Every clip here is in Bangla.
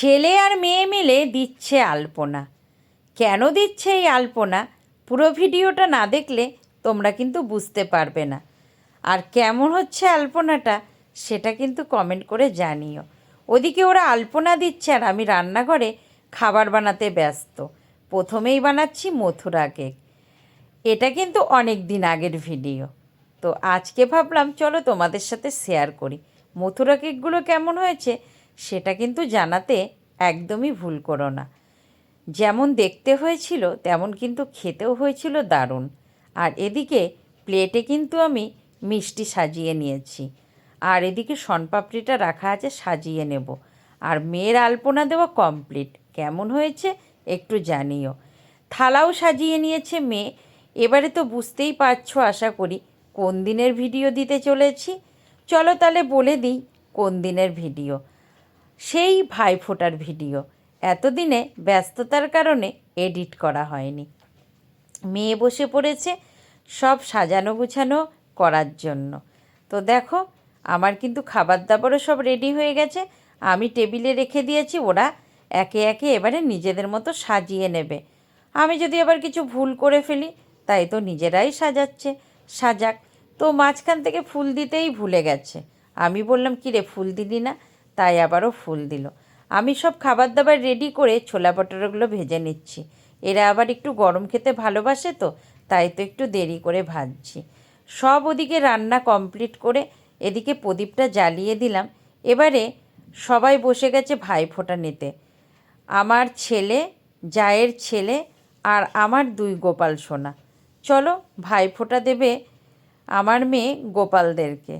ছেলে আর মেয়ে মিলে দিচ্ছে আলপনা। কেন দিচ্ছে এই আলপনা? পুরো ভিডিওটা না দেখলে তোমরা কিন্তু বুঝতে পারবে না। আর কেমন হচ্ছে আলপনাটা সেটা কিন্তু কমেন্ট করে জানিও। ওদিকে ওরা আলপনা দিচ্ছে আর আমি রান্নাঘরে খাবার বানাতে ব্যস্ত। প্রথমেই বানাচ্ছি মথুরা কেক। এটা কিন্তু অনেক দিন আগের ভিডিও। তো আজকে ভাবলাম, চলো তোমাদের সাথে শেয়ার করি। মথুরা কেকগুলো কেমন হয়েছে? সেটা কিন্তু জানাতে একদমই ভুল করো না। যেমন দেখতে হয়েছিল, তেমন কিন্তু খেতেও হয়েছিল দারুণ। আর এদিকে প্লেটে কিন্তু আমি মিষ্টি সাজিয়ে নিয়েছি। আর এদিকে শনপাপড়িটা রাখা আছে, সাজিয়ে নেব। আর মেয়ের আলপনা দেওয়া কমপ্লিট কেমন হয়েছে একটু জানিও। থালাও সাজিয়ে নিয়েছে মেয়ে। এবারে তো বুঝতেই পারছ, আশা করি কোন দিনের ভিডিও দিতে চলেছি। চলো তাহলে বলে দিই কোন দিনের ভিডিও। সেই ভাইফোঁটার ভিডিও। এতদিনে ব্যস্ততার কারণে এডিট করা হয়নি। মেয়ে বসে পড়েছে, সব সাজানো গুছানো করার জন্য। তো দেখো, আমার কিন্তু খাবার দাবারও সব রেডি হয়ে গেছে। আমি টেবিলে রেখে দিয়েছি, ওরা একে একে এবারে নিজেদের মতো সাজিয়ে নেবে। আমি যদি আবার কিছু ভুল করে ফেলি, তাই তো নিজেরাই সাজাচ্ছে। সাজাক, তো মাঝখান থেকে ফুল দিতেই ভুলে গেছে। আমি বললাম কি রে ফুল দিলি না? তাই আবারও ফুল দিল। আমি সব খাবার দাবার রেডি করে ছোলা পটোরাগুলো ভেজে নিচ্ছি। এরা আবার একটু গরম খেতে ভালোবাসে তো, তাই তো একটু দেরি করে ভাজছি। সব ওদিকে রান্না কমপ্লিট করে এদিকে প্রদীপটা জ্বালিয়ে দিলাম। এবারে সবাই বসে গেছে ভাই ফোঁটা নিতে। আমার ছেলে, জায়ের ছেলে আর আমার দুই গোপাল সোনা। চলো ভাই ফোঁটা দেবে আমার মেয়ে গোপালদেরকে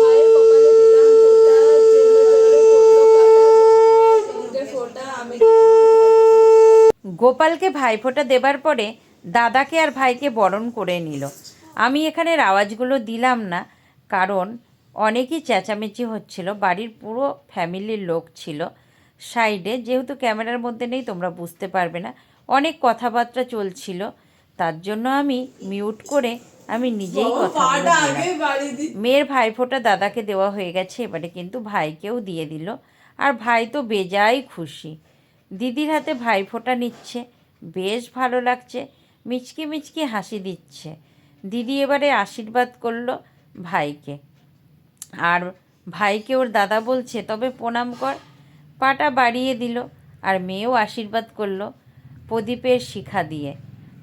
ভাইয়ের কপালে দিলাম ফোঁটা জেলে জলে পড়ল কাটা তিনটে ফোঁটা আমি গোপালকে ভাইফোঁটা দেবার পরে দাদাকে আর ভাইকে বরণ করে নিল। আমি এখানের আওয়াজগুলো দিলাম না কারণ অনেকই চেঁচামেচি হচ্ছিল বাড়ির পুরো ফ্যামিলির লোক ছিল। সাইডে যেহেতু ক্যামেরার মধ্যে নেই তোমরা বুঝতে পারবে না অনেক কথাবার্তা চলছিল। তার জন্য আমি মিউট করে আমি নিজেই কথা মেয়ের ভাইফোঁটা দাদাকে দেওয়া হয়ে গেছে এবারে কিন্তু ভাইকেও দিয়ে দিল। আর ভাই তো বেজায় খুশি। দিদির হাতে ভাইফোঁটা নিচ্ছে, বেশ ভালো লাগছে, মিচকি মিচকি হাসি দিচ্ছে। দিদি এবারে আশীর্বাদ করল ভাইকে। আর ভাইকে ওর দাদা বলছে, তবে প্রণাম কর। পাটা বাড়িয়ে দিল আর মেয়েও আশীর্বাদ করল প্রদীপের শিখা দিয়ে।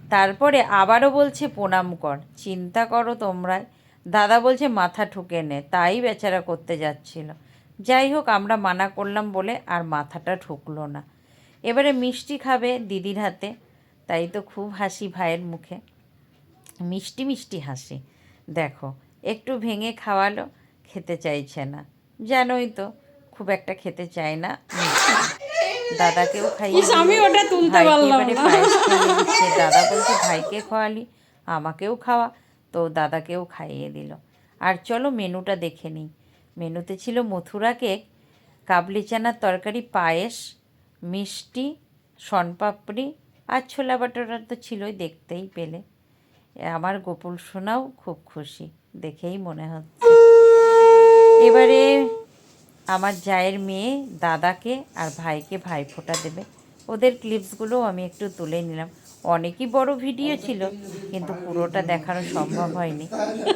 তারপরে আবারও বলছে, প্রণাম কর, চিন্তা করো তোমরা দাদা বলছে, মাথা ঠুকে নে। তাই বেচারা করতে যাচ্ছিল। যাই হোক, আমরা মানা করলাম বলে আর মাথাটা ঠুকলো না। এবারে মিষ্টি খাবে দিদির হাতে। তাই তো খুব হাসি ভাইয়ের মুখে। মিষ্টি মিষ্টি হাসি। দেখো একটু ভেঙে খাওয়ালো খেতে চাইছে না। জানোই তো খুব একটা খেতে চায় না দাদাকেও খাইয়ে। আমি ওটা তুলতে পারলাম। দাদা বলছে ভাইকে খাওয়ালি আমাকেও খাওয়া। তো দাদাকেও খাইয়ে দিল। আর চলো মেনুটা দেখে নিই। মেনুতে ছিল মথুরা কেক কাবলি চানার তরকারি পায়েস মিষ্টি, শনপাপড়ি আর ছোলা বাটোরা তো ছিলই দেখতেই পেলে। আমার গোপুল সোনাও খুব খুশি, দেখেই মনে হচ্ছে। এবারে আমার জায়ের মেয়ে দাদাকে আর ভাইকে ভাইফোঁটা দেবে। ওদের ক্লিপসগুলো আমি একটু তুলে নিলাম। অনেকই বড় ভিডিও ছিল, কিন্তু পুরোটা দেখানো সম্ভব হয়নি,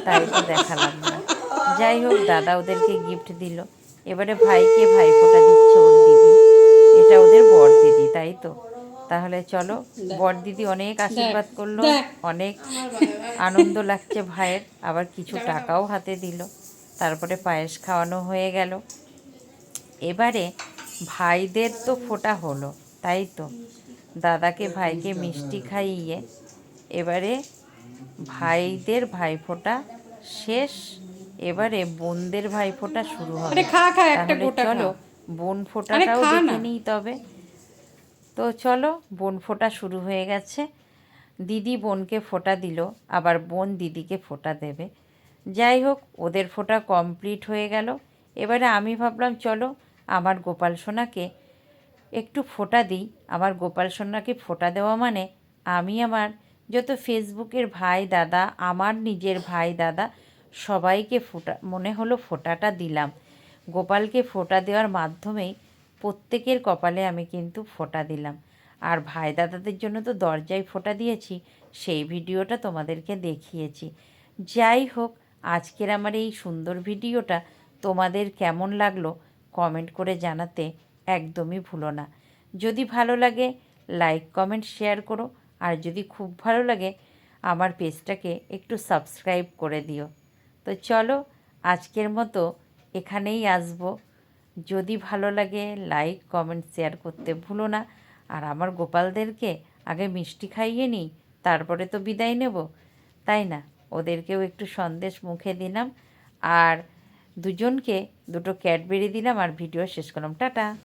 তাই তো দেখালাম না। যাই হোক, দাদা ওদেরকে গিফট দিল। এবারে ভাইকে ভাইফোঁটা দিচ্ছে ওর দিদি এটা ওদের বর দিদি তাই তো? তাহলে চলো বর দিদি অনেক আশীর্বাদ করল অনেক আনন্দ লাগছে ভাইয়ের আবার কিছু টাকাও হাতে দিল তারপরে পায়েস খাওয়ানো হয়ে গেল। এবারে ভাইদের তো ফোটা হলো তাই তো? দাদাকে ভাইকে মিষ্টি খাইয়ে এবারে ভাইদের ভাইফোঁটা শেষ এবারে বোনদের ভাইফোঁটা শুরু হবে। আরে খা খা একটা তাহলে গোটা চলো। বোন ফোঁটাটাও খা দেখে নিই তবে। তো চলো বোন ফোঁটা শুরু হয়ে গেছে। দিদি বোনকে ফোটা দিল আবার বোন দিদিকে ফোটা দেবে। যাই হোক ওদের ফোঁটা কমপ্লিট হয়ে গেল। এবারে আমি ভাবলাম চলো আমার গোপাল সোনাকে একটু ফোঁটা দিই। আমার গোপাল সোনাকে ফোটা দেওয়া মানে আমি আমার যত ফেসবুকের ভাই দাদা আমার নিজের ভাই দাদা সবাইকে ফোটা মনে হলো ফোঁটাটা দিলাম। গোপালকে ফোঁটা দেওয়ার মাধ্যমেই প্রত্যেকের কপালে আমি কিন্তু ফোঁটা দিলাম। আর ভাই দাদাদের জন্য তো দরজায় ফোঁটা দিয়েছি, সেই ভিডিওটা তোমাদেরকে দেখিয়েছি। যাই হোক, আজকের আমার এই সুন্দর ভিডিওটা তোমাদের কেমন লাগল কমেন্ট করে জানাতে একদমই ভুলো না। যদি ভালো লাগে, লাইক, কমেন্ট, শেয়ার করো। আর যদি খুব ভালো লাগে, আমার পেজটাকে একটু সাবস্ক্রাইব করে দিও। তো চলো, আজকের মতো এখানেই আসব। যদি ভালো লাগে লাইক কমেন্ট শেয়ার করতে ভুলো না। আর আমার গোপালদেরকে আগে মিষ্টি খাইয়ে নিই, তারপরে তো বিদায় নেব। তাই না? ওদেরকেও একটু সন্দেশ মুখে দিলাম। আর দুজনকে দুটো ক্যাডবেরি দিলাম। আর ভিডিও শেষ করলাম। টাটা!